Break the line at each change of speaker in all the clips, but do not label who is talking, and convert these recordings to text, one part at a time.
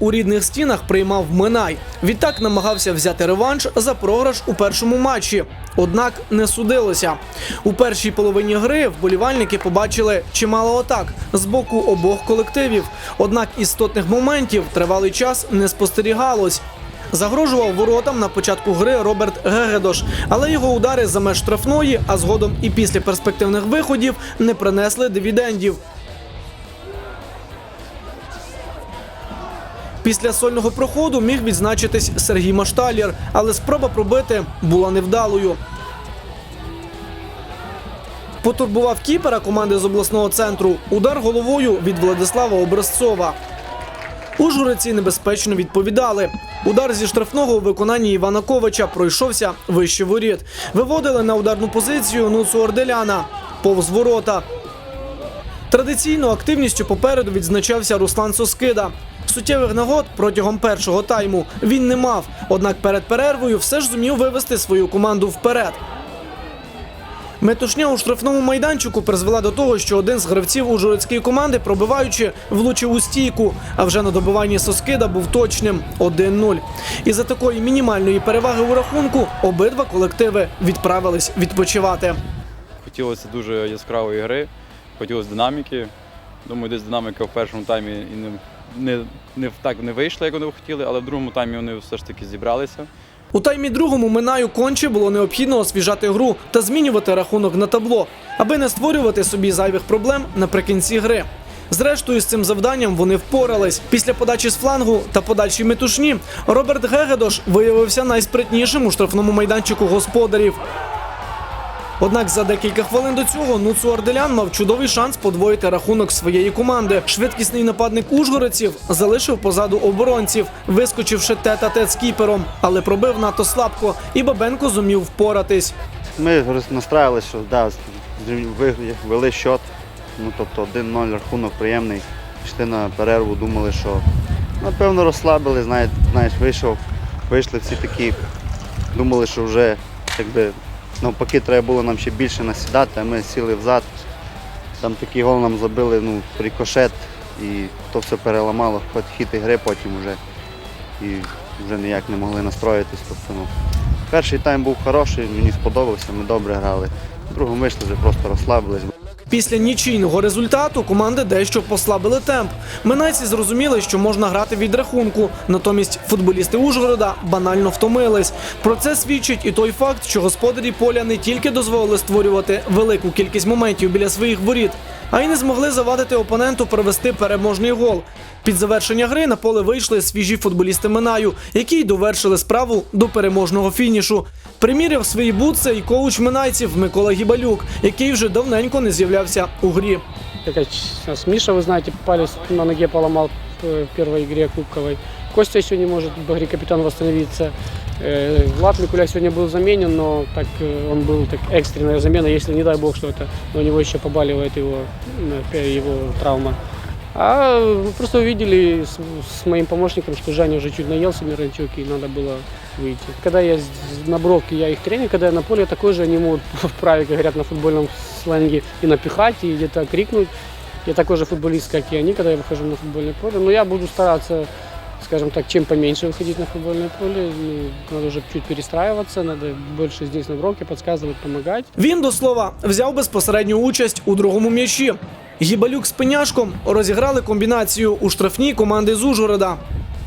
У рідних стінах приймав Минай. Відтак намагався взяти реванш за програш у першому матчі. Однак не судилося. У першій половині гри вболівальники побачили чимало атак з боку обох колективів. Однак істотних моментів тривалий час не спостерігалось. Загрожував воротам на початку гри Роберт Гегедош, але його удари за меж штрафної, а згодом і після перспективних виходів не принесли дивідендів. Після сольного проходу міг відзначитись Сергій Машталєр, але спроба пробити була невдалою. Потурбував кіпера команди з обласного центру удар головою від Владислава Образцова. Ужгородці небезпечно відповідали. Удар зі штрафного у виконанні Івана Ковача пройшовся вище воріт. Виводили на ударну позицію Нуцу Орделяна повз ворота. Традиційно активністю попереду відзначався Руслан Соскида. Суттєвих нагод протягом першого тайму він не мав, однак перед перервою все ж зумів вивести свою команду вперед. Метушня у штрафному майданчику призвела до того, що один з гравців ужгородської команди, пробиваючи, влучив у стійку, а вже на добиванні Соскида був точним 1-0. І за такої мінімальної переваги у рахунку обидва колективи відправились відпочивати.
Хотілося дуже яскравої гри, хотілося динаміки. Думаю, десь динаміка в першому таймі і не, не, не так не вийшла, як вони хотіли, але в другому таймі вони все ж таки зібралися.
У таймі другому Минаю конче було необхідно освіжати гру та змінювати рахунок на табло, аби не створювати собі зайвих проблем наприкінці гри. Зрештою, з цим завданням вони впорались. Після подачі з флангу та подальшій метушні Роберт Гегедош виявився найспритнішим у штрафному майданчику господарів. Однак за декілька хвилин до цього Нуцу Арделян мав чудовий шанс подвоїти рахунок своєї команди. Швидкісний нападник ужгородців залишив позаду оборонців, вискочивши тет-а-тет з кіпером, але пробив надто слабко, і Бабенко зумів впоратись.
Ми настраювалися, що да, вели счет. Ну, тобто 1-0 рахунок приємний. Пішли на перерву, думали, що напевно розслабили, знаєте, знаєш, вийшов, вийшли всі такі, думали, що вже якби, навпаки треба було нам ще більше насідати, а ми сіли взад. Там такий гол нам забили, ну, рикошет, і то все переламало хоч хід ігри потім вже. І вже ніяк не могли настроїтись. Тобто, ну, Перший тайм був хороший, мені сподобався, ми добре грали. В другому вийшли, вже просто розслабились.
Після нічийного результату команди дещо послабили темп. Минайці зрозуміли, що можна грати від рахунку. Натомість футболісти Ужгорода банально втомились. Про це свідчить і той факт, що господарі поля не тільки дозволили створювати велику кількість моментів біля своїх воріт, а й не змогли завадити опоненту провести переможний гол. Під завершення гри на поле вийшли свіжі футболісти Минаю, які й довершили справу до переможного фінішу. Приміряв свої бутси і коуч минайців Микола Гібалюк, який вже давненько не з'являвся у грі.
Как сейчас Миша, вы знаете, палец на ноге поломал э, в первой игре Кубковой. Костя еще не может в игре капитан восстановиться. Э, Влад Микуля сегодня был заменен, но так э, он был так экстренная замена, если не дай бог что-то, но у него еще побаливает его, э, его травма. А вы просто увидели с, с моим помощником, что Жаня уже чуть наелся Миранчук, и надо было выйти. Когда я с- на бровке, я их тренер, когда я на поле, такой же они могут вправе, как говорят на футбольном сленге, и напихать, и где-то крикнуть. Я такой же футболист, как и они, когда я выхожу на футбольное поле. Но я буду стараться, скажем так, чем поменьше выходить на футбольное поле. Ну, надо уже чуть перестраиваться, надо больше здесь на бровке подсказывать, помогать.
Він до слова взяв безпосередню участь у другому м'ячі. Гібалюк з пеняшком розіграли комбінацію у штрафній команди з Ужгорода.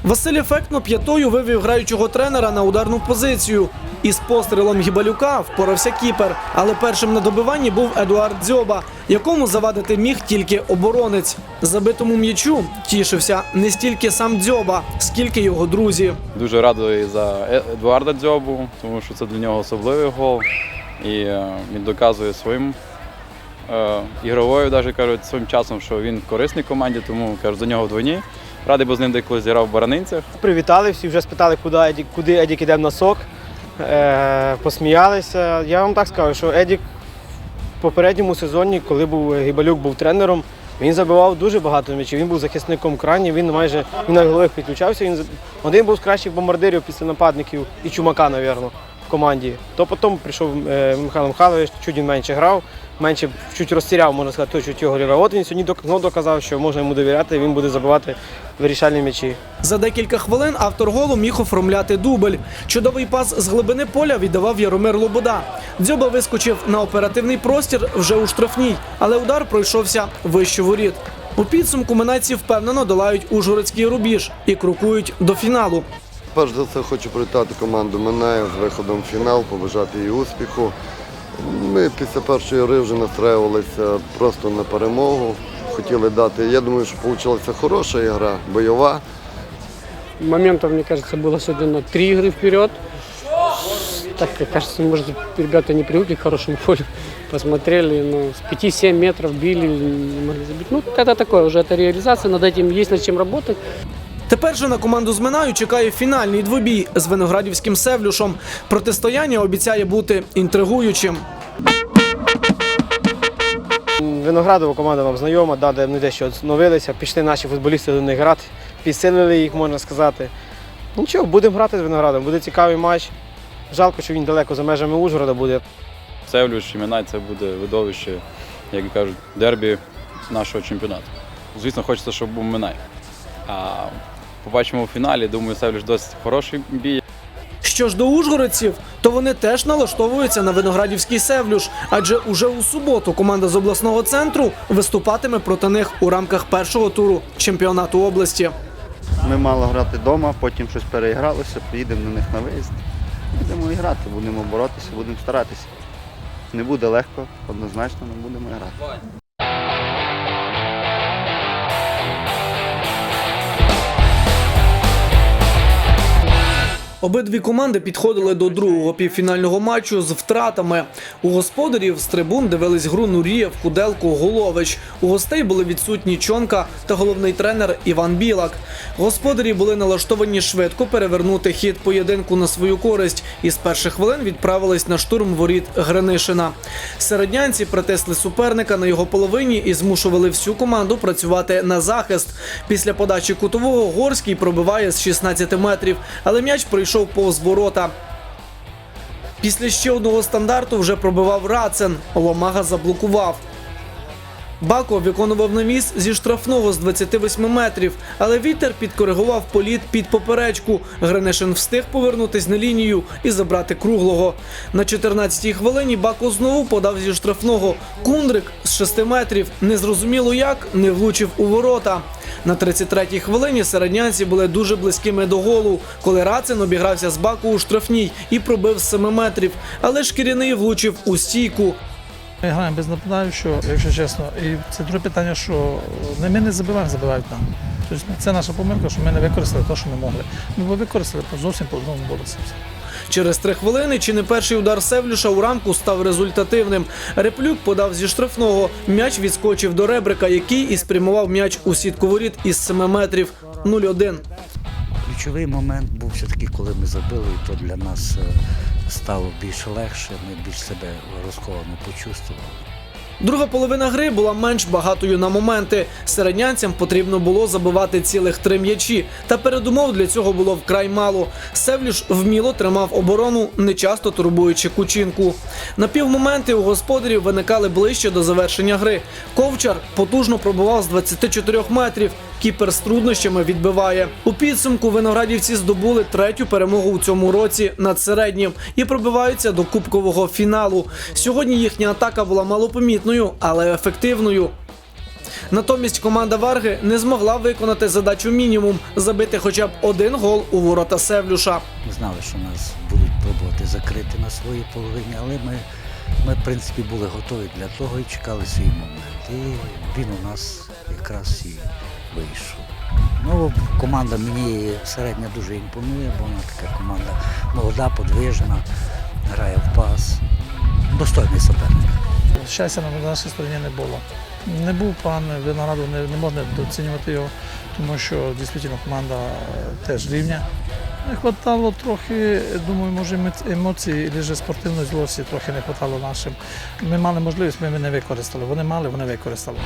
Василь ефектно п'ятою вивів граючого тренера на ударну позицію. Із пострілом Гібалюка впорався кіпер, але першим на добиванні був Едуард Дзьоба, якому завадити міг тільки оборонець. Забитому м'ячу тішився не стільки сам Дзьоба, скільки його друзі.
Дуже радий за Е- Едуарда Дзьобу, тому що це для нього особливий гол. І е, він доказує своїм ігровою, навіть кажуть, своїм часом, що він корисний команді, тому кажуть, за нього вдвойні. Радий, бо з ним деколи зіграв в Баранинцях.
Привітали всі, вже спитали, куди куди Едік іде на сок. Е, посміялися. Я вам так скажу, що Едік в попередньому сезоні, коли був Гібалюк був тренером, він забивав дуже багато м'ячів. Він був захисником крані, він майже він на голових підключався. Він один був з кращих бомбардирів після нападників і Чумака, мабуть, в команді. То потім прийшов е, Михайло Михайлович, чуть він менше грав. Менше чуть розтіряв, можна сказати, той чуть його. А от він сьогодні док- знову доказав, що можна йому довіряти, він буде забивати вирішальні м'ячі.
За декілька хвилин автор голу міг оформляти дубль. Чудовий пас з глибини поля віддавав Яромир Лобода. Дзьоба вискочив на оперативний простір вже у штрафній, але удар пройшовся вище воріт. У підсумку минайці впевнено долають Ужгородський рубіж і крокують до фіналу.
Перш за все хочу привітати команду Минаєв з виходом в фінал, побажати їй успіху. Ми після першої гри вже настраювалися просто на перемогу. Хотіли дати. Я думаю, що вийшла хороша гра, бойова.
Моментов, мне кажется, было сегодня на три игры вперед. Так, как кажется, может, ребята не привыкли к хорошему полю. Посмотрели, но с 5-7 метров били, не могли забить. Ну, это такое, уже это реализация, над этим есть над чем работать.
Тепер же на команду з Минаю чекає фінальний двобій з виноградівським Севлюшом. Протистояння обіцяє бути інтригуючим.
Виноградова команда вам знайома, да, де вони дещо оновилися, пішли наші футболісти до них грати, підсилили їх, можна сказати. Нічого, будемо грати з виноградом, буде цікавий матч. Жалко, що він далеко за межами Ужгорода буде.
Севлюш і Минай це буде видовище, як кажуть, дербі нашого чемпіонату. Звісно, хочеться, щоб був Минай. А побачимо у фіналі. Думаю, Севлюш досить хороший бій.
Що ж до ужгородців, то вони теж налаштовуються на виноградівський Севлюш, адже уже у суботу команда з обласного центру виступатиме проти них у рамках першого туру чемпіонату області.
Ми мало грати вдома, потім щось переігралося, поїдемо на них на виїзд. Будемо і грати, будемо боротися, будемо старатися. Не буде легко, однозначно, але будемо грати.
Обидві команди підходили до другого півфінального матчу з втратами. У господарів з трибун дивились гру Нурієв, Куделко, Голович. У гостей були відсутні Чонка та головний тренер Іван Білак. Господарі були налаштовані швидко перевернути хід поєдинку на свою користь і з перших хвилин відправились на штурм воріт Гринишина. Середнянці притисли суперника на його половині і змушували всю команду працювати на захист. Після подачі кутового Горський пробиває з 16 метрів, але м'яч пройшов повз ворота. Після ще одного стандарту вже пробивав Рацен. Ломага заблокував. Бако виконував навіс зі штрафного з 28 метрів, але вітер підкоригував політ під поперечку. Гринишин встиг повернутись на лінію і забрати круглого. На 14-й хвилині Бако знову подав зі штрафного. Кундрик з 6 метрів незрозуміло як не влучив у ворота. На 33-й хвилині середнянці були дуже близькими до голу, коли Рацин обігрався з Баку у штрафній і пробив з 7 метрів, але шкіряний влучив у стійку.
Ми граємо без нападаючого, якщо чесно. І це друге питання, що не ми не забиваємо, забивають нам. Тобто це наша помилка, що ми не використали те, що ми могли. Ми б використали по зовсім по одному болоці.
Через три хвилини чи не перший удар Севлюша у рамку став результативним. Реплюк подав зі штрафного. М'яч відскочив до ребрика, який і спрямував м'яч у сітку воріт із 7 метрів 0-1.
Ключовий момент був все-таки, коли ми забили, і то для нас е, стало більш легше, ми більш себе розховано почувствували.
Друга половина гри була менш багатою на моменти. Середнянцям потрібно було забивати цілих три м'ячі, та передумов для цього було вкрай мало. Севлюш вміло тримав оборону, не часто турбуючи кучинку. На півмоменти у господарів виникали ближче до завершення гри. Ковчар потужно пробував з 24 метрів. Кіпер з труднощами відбиває. У підсумку виноградівці здобули третю перемогу у цьому році над середнім і пробиваються до кубкового фіналу. Сьогодні їхня атака була малопомітною, але ефективною. Натомість команда Варги не змогла виконати задачу мінімум забити хоча б один гол у ворота Севлюша.
Ми знали, що нас будуть пробувати закрити на своїй половині, але ми, ми в принципі, були готові для того і чекали свій момент. І він у нас якраз і вийшов. Ну, команда мені середня дуже імпонує, бо вона така команда молода, подвижна, грає в пас. Достойний суперник.
Щастя на нашій стороні не було. Не був план винограду, не, не можна доцінювати його, тому що дійсно команда е, теж рівня. Не вистачало трохи, думаю, може емоцій, ж спортивної злості трохи не вистачало нашим. Ми мали можливість, ми не використали. Вони мали, вони використали.